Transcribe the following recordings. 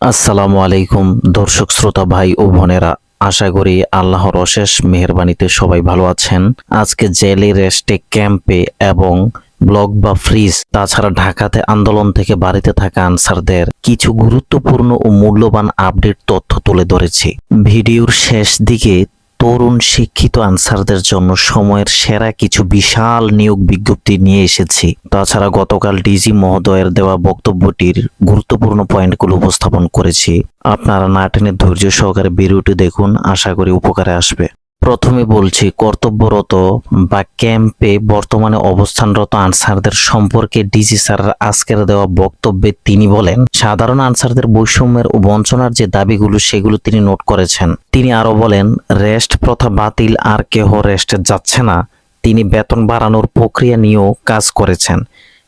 আসসালামু আলাইকুম, দর্শক শ্রোতা ভাই ও বোনেরা। আশা করি আল্লাহর অশেষ মেহরবানিতে সবাই ভালো আছেন। আজকে জেলে রেস্টে ক্যাম্পে এবং ব্লক বা ফ্রিজ, তাছাড়া ঢাকাতে আন্দোলন থেকে বাড়িতে থাকা আনসারদের কিছু গুরুত্বপূর্ণ ও মূল্যবান আপডেট তথ্য তুলে ধরেছি। ভিডিওর শেষ দিকে তরুণ শিক্ষিত আনসারদের জন্য সময়ের সেরা কিছু বিশাল নিয়োগ বিজ্ঞপ্তি নিয়ে এসেছি। তাছাড়া গতকাল ডিজি মহোদয়ের দেওয়া বক্তব্যটির গুরুত্বপূর্ণ পয়েন্টগুলো উপস্থাপন করেছি। আপনারা নাটেনের ধৈর্য সহকারে ভিডিওটি দেখুন, আশা করি উপকারে আসবে। প্রথমে বলছি, কর্তব্যরত বা ক্যাম্পে বর্তমানে অবস্থানরত আনসারদের সম্পর্কে ডিজি স্যারের আজকের দেওয়া বক্তব্যে তিনি বলেন, সাধারণ আনসারদের বৈষম্যের ও বঞ্চনার যে দাবিগুলো, সেগুলো তিনি নোট করেছেন। তিনি আরও বলেন, রেস্ট প্রথা বাতিল, আর কেহ রেস্টে যাচ্ছে না। তিনি বেতন বাড়ানোর প্রক্রিয়া নিয়েও কাজ করেছেন।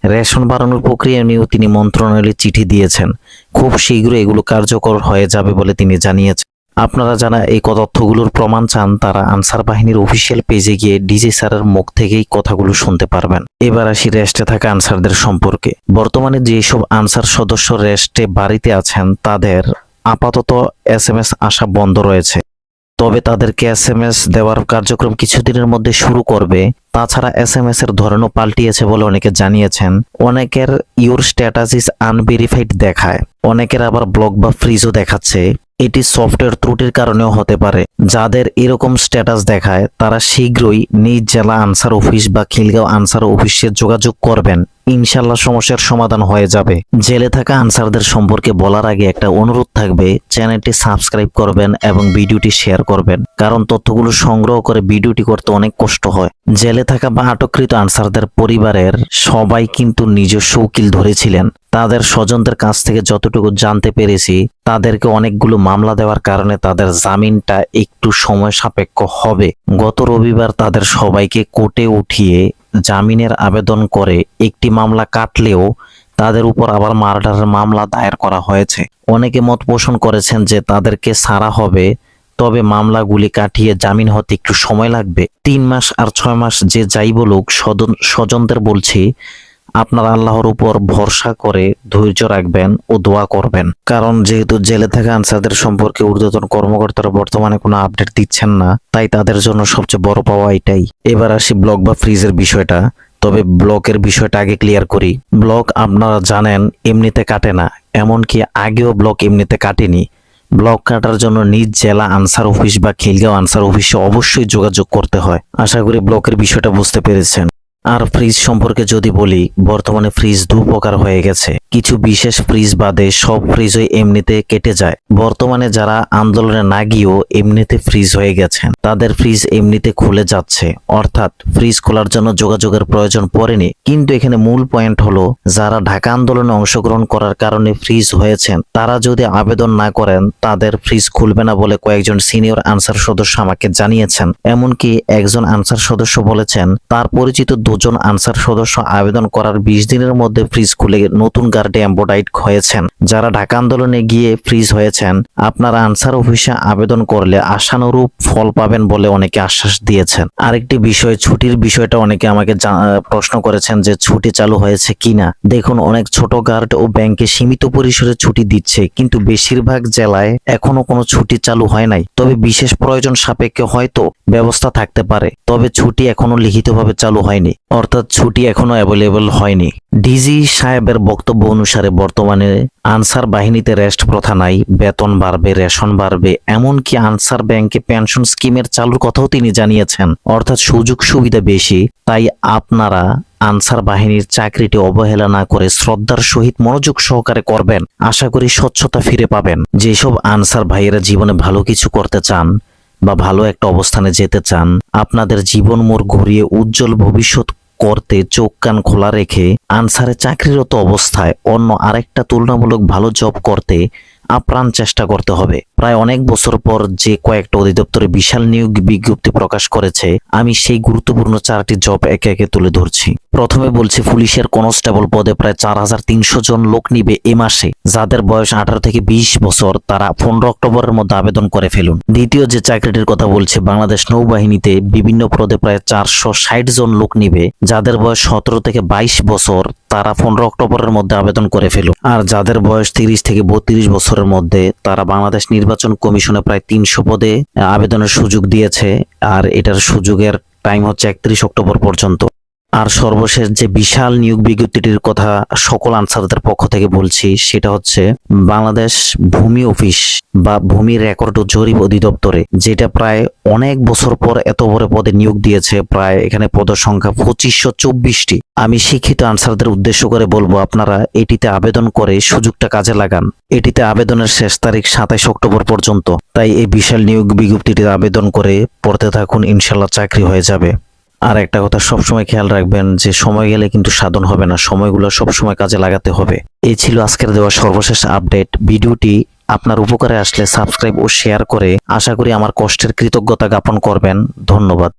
রেশন বাড়ানোর প্রক্রিয়া নিয়েও তিনি মন্ত্রণালয়ে চিঠি দিয়েছেন। খুব শীঘ্র এগুলো কার্যকর হয়ে যাবে বলে তিনি জানিয়েছেন। আপনারা যারা এই তথ্যগুলোর প্রমাণ চান, তারা আনসার বাহিনীর অফিসিয়াল পেজে গিয়ে ডিজি স্যারের মুখ থেকেই কথাগুলো শুনতে পারবেন। এবার আসি রেস্টে থাকা আনসারদের সম্পর্কে। বর্তমানে যেসব আনসার সদস্য রেস্টে বাড়িতে আছেন, তাদের আপাতত এস এম এস আসা বন্ধ রয়েছে। তবে তাদেরকে এস এম এস দেওয়ার কার্যক্রম কিছুদিনের মধ্যে শুরু করবে। তাছাড়া এস এম এস এর ধরনও পাল্টিয়েছে বলে অনেকে জানিয়েছেন। অনেকের ইউর স্ট্যাটাস ইজ আনভেরিফাইড দেখায়। অনেকের আবার ব্লক বা ফ্রিজও দেখাচ্ছে। এটি সফটওয়্যার ত্রুটির কারণেও হতে পারে। যাদের এরকম স্ট্যাটাস দেখায়, তারা শীঘ্রই নিজ জেলা আনসার অফিস বা খিলগাঁও আনসার অফিসে যোগাযোগ করবেন। ইনশাল্লাহ সমস্যার সমাধান হয়ে যাবে। জেলে থাকা আনসারদের সম্পর্কে বলার আগে একটা অনুরোধ থাকবে, চ্যানেলটি সাবস্ক্রাইব করবেন এবং ভিডিওটি শেয়ার করবেন। কারণ তথ্যগুলো সংগ্রহ করে ভিডিওটি করতে অনেক কষ্ট হয়। জেলে থাকা বা আটককৃত আনসারদের পরিবারের সবাই কিন্তু নিজস্ব উকিল ধরেছিলেন। তাদের স্বজনদের কাছ থেকে যতটুকু জানতে পেরেছি, তাদেরকে অনেকগুলো মামলা দেওয়ার কারণে তাদের জামিনটা একটু সময় সাপেক্ষ হবে। গত রবিবার তাদের সবাইকে কোর্টে উঠিয়ে জামিনের আবেদন করে একটি মামলা কাটলেও তাদের উপর আবার মার্ডারের মামলা দায়ের করা হয়েছে। অনেকে মত পোষণ করেছেন যে তাদেরকে সারা হবে, তবে মামলাগুলি কাটিয়ে জামিন হতে একটু সময় লাগবে। তিন মাস আর ছয় মাস যে যাই বলুক, স্বজন- স্বজনদের বলছি আপনারা আল্লাহর উপর ভরসা করে ধৈর্য রাখবেন ও দোয়া করবেন। কারণ যেহেতু জেলে থাকা আনসারদের সম্পর্কে ঊর্ধ্বতন কর্মকর্তারা বর্তমানে কোনো আপডেট দিচ্ছেন না, তাই তাদের জন্য সবচেয়ে বড় পাওয়া এটাই। এবার আসি ব্লক বা ফ্রিজের বিষয়টা। তবে ব্লকের বিষয়টা আগে ক্লিয়ার করি। ব্লক আপনারা জানেন এমনিতে কাটে না, এমনকি আগেও ব্লক এমনিতে কাটেনি। ব্লক কাটার জন্য নিজ জেলা আনসার অফিস বা খিলগাঁও আনসার অফিসে অবশ্যই যোগাযোগ করতে হয়। আশা করি ব্লকের বিষয়টা বুঝতে পেরেছেন। আর ফ্রিজ সম্পর্কে যদি বলি, বর্তমানে ফ্রিজ দু প্রকার হয়ে গেছে। কিছু বিশেষ ফ্রিজ বাদে সব ফ্রিজই এমনিতে কেটে যায়। বর্তমানে যারা আন্দোলনে না গিয়েও এমনিতে ফ্রিজ হয়ে গেছেন, তাদের ফ্রিজ এমনিতে খুলে যাচ্ছে। অর্থাৎ ফ্রিজ খোলার জন্য যোগাযোগের প্রয়োজন পড়েনি কিন্তু এখানে মূল পয়েন্ট হলো, যারা ঢাকা আন্দোলনে অংশগ্রহণ করার কারণে ফ্রিজ হয়েছেন, তারা যদি আবেদন না করেন, তাদের ফ্রিজ খুলবে না বলে কয়েকজন সিনিয়র আনসার সদস্য আমাকে জানিয়েছেন। এমনকি একজন আনসার সদস্য বলেছেন, তার পরিচিত দুজন আনসার সদস্য আবেদন করার বিশ দিনের মধ্যে ফ্রিজ খুলে নতুন গার্ডে এম্বোডাইট হয়েছেন। যারা ঢাকা আন্দোলনে গিয়ে ফ্রিজ হয়েছেন, আপনারা আনসার অফিসে আবেদন করলে আশানুরূপ ফল পাবেন বলে অনেকে আশ্বাস দিয়েছেন। আরেকটি বিষয়, ছুটির বিষয়টা অনেকে আমাকে প্রশ্ন করেছেন। যে ছুটি চালু হয়েছে কিনা। দেখুন, অনেক ছোট গার্ড ও ব্যাংকে সীমিত পরিসরে ছুটি দিচ্ছে, কিন্তু বেশিরভাগ জেলায় এখনও কোনো ছুটি চালু হয় নাই। তবে বিশেষ প্রয়োজন সাপেক্ষে হয়তো ব্যবস্থা থাকতে পারে, তবে ছুটি এখনও লিখিতভাবে চালু হয়নি, অর্থাৎ ছুটি এখনও অ্যাভেলেবল হয়নি। ডিজি সাহেবের বক্তব্য অনুসারে বর্তমানে আনসার বাহিনীতে রেস্ট প্রথা নাই, বেতন বাড়বে, রেশন বাড়বে, এমনকি আনসার ব্যাংকে পেনশন স্কিমের চালুর কথাও তিনি জানিয়েছেন। অর্থাৎ সুযোগ সুবিধা বেশি, তাই আপনারা আনসার বাহিনীর চাকরিটি অবহেলা না করে শ্রদ্ধার সহিত মনোযোগ সহকারে করবেন, আশা করি স্বচ্ছতা ফিরে পাবেন। যেসব আনসার ভাইয়েরা জীবনে ভালো কিছু করতে চান বা ভালো একটা অবস্থানে যেতে চান, আপনাদের জীবন মোড় ঘুরিয়ে উজ্জ্বল ভবিষ্যৎ করতে চোখ কান খোলা রেখে আনসারে চাকরিরত অবস্থায় অন্য আরেকটা তুলনামূলক ভালো জব করতে আপ্রাণ চেষ্টা করতে হবে। প্রায় অনেক বছর পর যে কয়েকটা অধিদপ্তরে বিশাল নিয়োগ বিজ্ঞপ্তি প্রকাশ করেছে, আমি সেই গুরুত্বপূর্ণ চারটি জব একে একে তুলে ধরছি। প্রথমে বলছি পুলিশের কনস্টেবল পদে প্রায় চার হাজার তিনশো জন লোক নিবে এ মাসে, যাদের বয়স আঠারো থেকে বিশ বছর, তারা পনেরো অক্টোবরের মধ্যে আবেদন করে ফেলুন। দ্বিতীয় যে চাকরিটির কথা বলছে, বাংলাদেশ নৌবাহিনীতে বিভিন্ন পদে প্রায় চারশো ষাট জন লোক নিবে, যাদের বয়স সতেরো থেকে বাইশ বছর, তারা পনেরো অক্টোবরের মধ্যে আবেদন করে ফেলুন আর যাদের বয়স তিরিশ থেকে বত্রিশ বছরের মধ্যে, তারা বাংলাদেশ নির্বাচন কমিশনে প্রায় তিনশো পদে আবেদনের সুযোগ দিয়েছে, আর এটার সুযোগের টাইম হচ্ছে একত্রিশ অক্টোবর পর্যন্ত। আর সর্বশেষ যে বিশাল নিয়োগ বিজ্ঞপ্তিটির কথা সকল আনসারদের পক্ষ থেকে বলছি, সেটা হচ্ছে বাংলাদেশ ভূমি অফিস বা ভূমি রেকর্ড ও জরিপ অধিদপ্তরে, যেটা প্রায় অনেক বছর পর এত বড় পদে নিয়োগ দিয়েছে, প্রায় এখানে পদের সংখ্যা পঁচিশশো চব্বিশটি। আমি শিক্ষিত আনসারদের উদ্দেশ্য করে বলব, আপনারা এটিতে আবেদন করে সুযোগটা কাজে লাগান। এটিতে আবেদনের শেষ তারিখ সাতাইশ অক্টোবর পর্যন্ত। তাই এই বিশাল নিয়োগ বিজ্ঞপ্তিটিতে আবেদন করে পড়তে থাকুন ইনশাল্লাহ চাকরি হয়ে যাবে। আর একটা কথা, সবসময় খেয়াল রাখবেন যে সময় গেলে কিন্তু সাধন হবে না, সময়গুলো সবসময় কাজে লাগাতে হবে। এই ছিল আজকের দেওয়া সর্বশেষ আপডেট। ভিডিওটি আপনার উপকারে আসলে সাবস্ক্রাইব ও শেয়ার করে আশা করি আমার কষ্টের কৃতজ্ঞতা জ্ঞাপন করবেন। ধন্যবাদ।